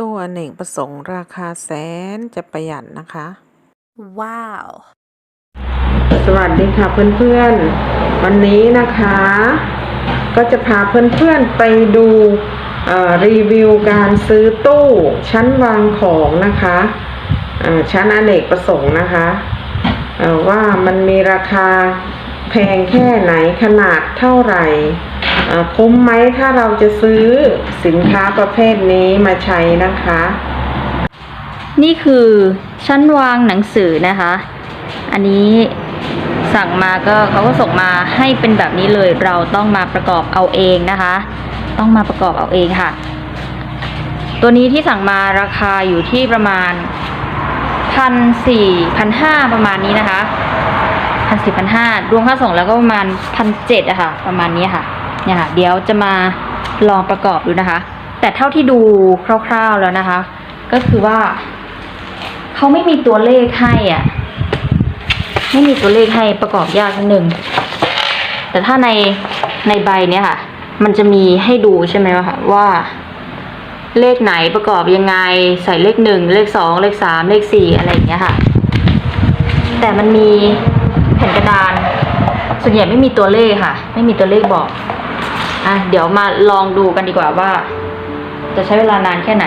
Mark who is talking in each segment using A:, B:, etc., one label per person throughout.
A: ตู้อเนกประสงค์ราคาแสนจะประหยัดนะคะ
B: Wow.
C: สวัสดีค่ะเพื่อนๆ วันนี้นะคะ ก็จะพาเพื่อนๆไปดูเอ่อรีวิวการซื้อตู้ชั้นวางของนะคะเอ่อชั้นอเนกประสงค์นะคะเอ่อว่ามันมีราคาแพงแค่ไหนขนาดเท่าไหร่เอ่อ คุ้มไหมถ้าเราจะซื้อสินค้าประเภทนี้มาใช้นะคะ
D: นี่คือชั้นวางหนังสือนะคะ อันนี้สั่งมาก็เขาก็ส่งมาให้เป็นแบบนี้เลยเราต้องมาประกอบเอาเองนะคะ ต้องมาประกอบเอาเองค่ะ ตัวนี้ที่สั่งมาราคาอยู่ที่ประมาณพันสี่พันห้าประมาณนี้นะคะพันสี่พันห้ารวมค่าส่งแล้วก็ประมาณพันเจ็ดอะค่ะ ประมาณนี้ค่ะ เนี่ยค่ะเดี๋ยวจะมาลองประกอบดูนะคะ แต่เท่าที่ดูคร่าวๆแล้วนะคะ ก็คือว่าเขาไม่มีตัวเลขให้อะ ไม่มีตัวเลขให้ประกอบยากนิดนึงแต่ถ้าในในใบเนี้ยค่ะ มันจะมีให้ดูใช่ไหมคะว่า เลขไหนประกอบยังไง ใส่เลขหนึ่งเลขสองเลขสามเลขสี่อะไรอย่างเงี้ยค่ะ แต่มันมีแผ่นกระดาน ส่วนใหญ่ไม่มีตัวเลขค่ะ ไม่มีตัวเลขบอก อะเดี๋ยวมาลองดูกันดีกว่าว่า จะใช้เวลานานแค่ไหน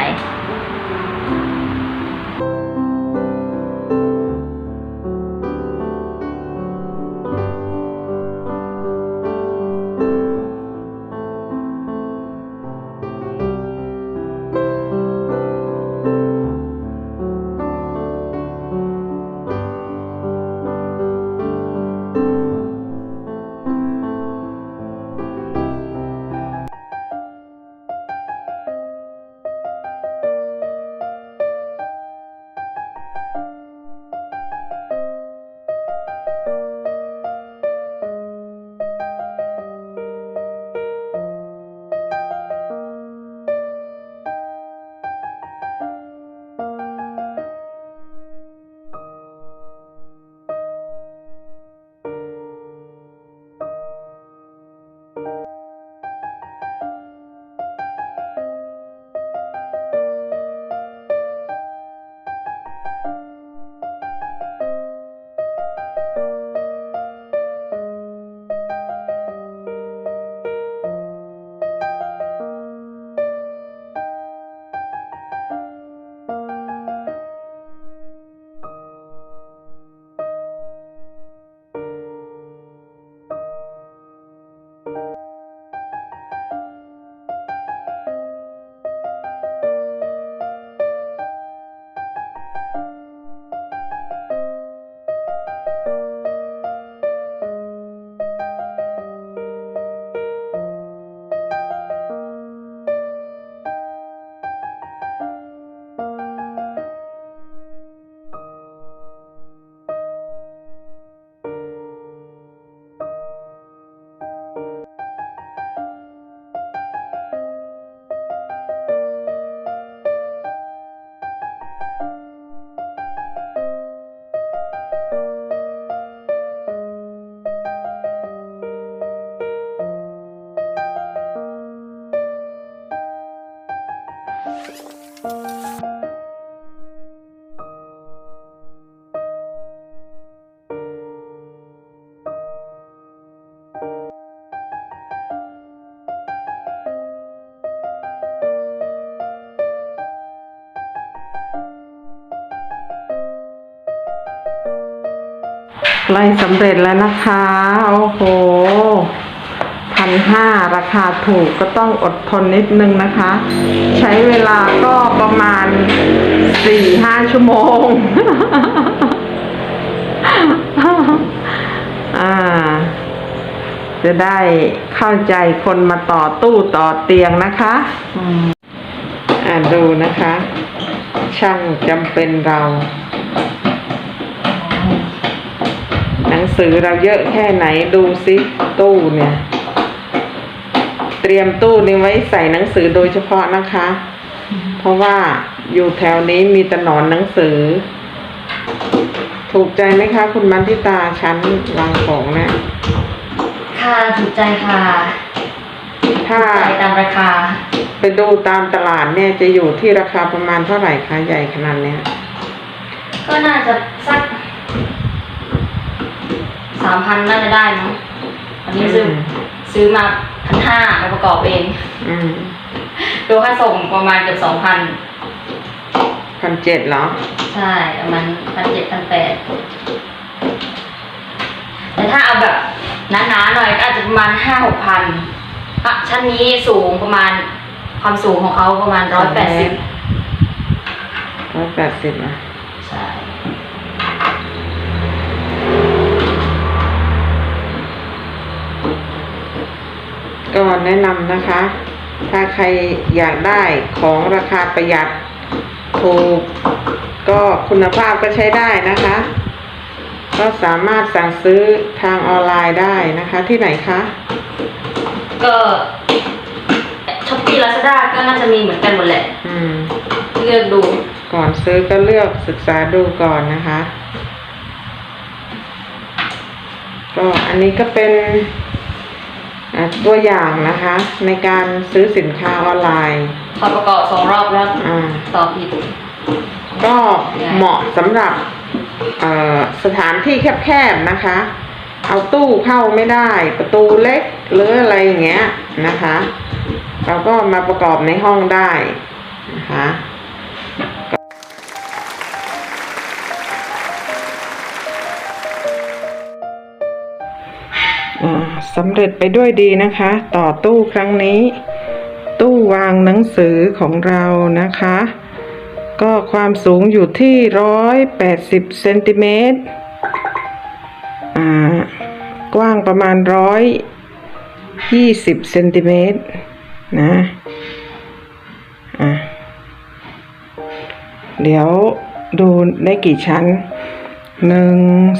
C: ใกล้สำเร็จแล้วนะคะ โอ้โหพันห้าราคาถูกก็ต้องอดทนนิดนึงนะคะ ใช้เวลาก็ประมาณสี่ห้าชั่วโมง อ่า จะได้เข้าใจคนมาต่อตู้ต่อเตียงนะคะอ่าดูนะคะ ช่างจำเป็นเรา หนัง สือเราเยอะแค่ไหนดูซิตู้เนี่ย เตรียมตู้นี้ไว้ใส่หนังสือโดยเฉพาะนะคะ เพราะว่าอยู่แถวนี้มีแต่หนอนหนังสือ ถูกใจไหมคะ คุณมันทิตาชั้นวางของเนี่ย
D: ค่ะถูกใจค่ะ
C: ถ้า
D: จ่ายตามราคา
C: ไปดูตามตลาดเนี่ยจะอยู่ที่ราคาประมาณเท่าไหร่คะใหญ่ขนาดเนี้ย
D: ก็น่าจะสักสามพันน่าจะได้มั้งอันนี้ซื้ออซื้อมาพันห้ามาประกอบเอง
C: อืม
D: ดูค่าส่งประมาณเกือบสองพัน
C: พันเจ็ดเหรอ
D: ใช่ประมาณพันเจ็ดพันแปดแต่ถ้าเอาแบบหนาๆหน่อยก็อาจจะประมาณห้าหกพันอะชั้นนี้สูงประมาณความสูงของเขาประมาณร้อยแปดสิบ
C: ร้อยแปดสิบอะ ก็แนะนำนะคะ ถ้าใครอยากได้ของราคาประหยัดถูกก็คุณภาพก็ใช้ได้นะคะ ก็สามารถสั่งซื้อทางออนไลน์ได้นะคะที่ไหนคะ
D: ก็ช้อปปี้ลาซาด้าก็น่าจะมีเหมือนกันหมดแหละ
C: อืม
D: เลือกดู
C: ก่อนซื้อก็เลือกศึกษาดูก่อนนะคะ ก็อันนี้ก็เป็นอะ ตัวอย่างนะคะ ในการซื้อสินค้าออนไลน์
D: ขอประกอบสองรอบแล้ว
C: อ่า
D: ต่อผิด
C: ก็เหมาะสำหรับเอ่อสถานที่แคบๆนะคะ เอาตู้เข้าไม่ได้ ประตูเล็กหรืออะไรอย่างเงี้ยนะคะ เราก็มาประกอบในห้องได้นะคะ สำเร็จไปด้วยดีนะคะ ต่อตู้ครั้งนี้ ตู้วางหนังสือของเรานะคะ ก็ความสูงอยู่ที่ร้อยแปดสิบเซนติเมตรอ่ากว้างประมาณร้อยยี่สิบเซนติเมตรนะอะเดี๋ยวดูได้กี่ชั้นหนึ่ง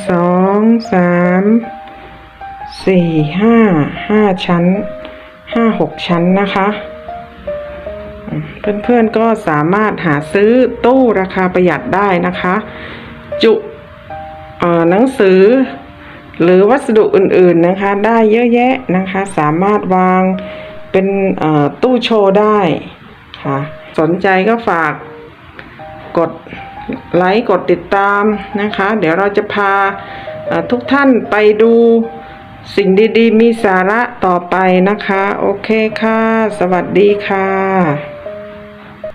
C: สองสาม สี่ห้าห้าชั้นห้าหกชั้นนะคะ เพื่อนๆก็สามารถหาซื้อตู้ราคาประหยัดได้นะคะ จุหนังสือ หรือวัสดุอื่นๆนะคะ ได้เยอะแยะนะคะ สามารถวางเป็นตู้โชว์ได้ค่ะ สนใจก็ฝากกดไลค์กดติดตามนะคะ เดี๋ยวเราจะพาทุกท่านไปดู สิ่งดีๆ มีสาระต่อไปนะคะ โอเคค่ะ สวัสดีค่ะ